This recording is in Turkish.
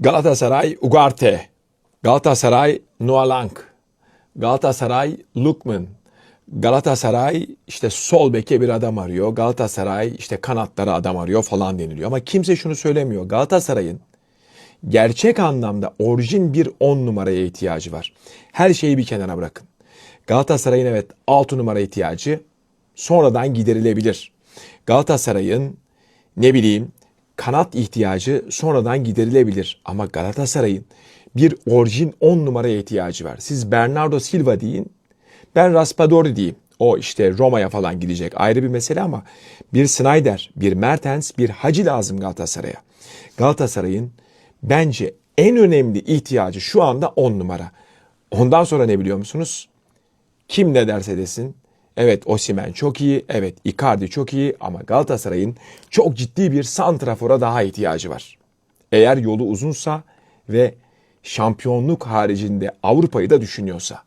Galatasaray Ugarte. Galatasaray Noalank. Galatasaray Lukman. Galatasaray işte sol beke bir adam arıyor. Galatasaray işte kanatlara adam arıyor falan deniliyor. Ama kimse şunu söylemiyor. Galatasaray'ın gerçek anlamda orijin bir 10 numaraya ihtiyacı var. Her şeyi bir kenara bırakın. Galatasaray'ın evet 6 numara ihtiyacı sonradan giderilebilir. Galatasaray'ın ne bileyim kanat ihtiyacı sonradan giderilebilir. Ama Galatasaray'ın bir orijin 10 numaraya ihtiyacı var. Siz Bernardo Silva deyin, ben Raspadori diyeyim. O işte Roma'ya falan gidecek ayrı bir mesele ama bir Snyder, bir Mertens, bir Hacı lazım Galatasaray'a. Galatasaray'ın bence en önemli ihtiyacı şu anda 10 numara. Ondan sonra ne biliyor musunuz? Kim ne derse desin. Evet Osimen çok iyi, evet Icardi çok iyi ama Galatasaray'ın çok ciddi bir santrafora daha ihtiyacı var. Eğer yolu uzunsa ve şampiyonluk haricinde Avrupa'yı da düşünüyorsa.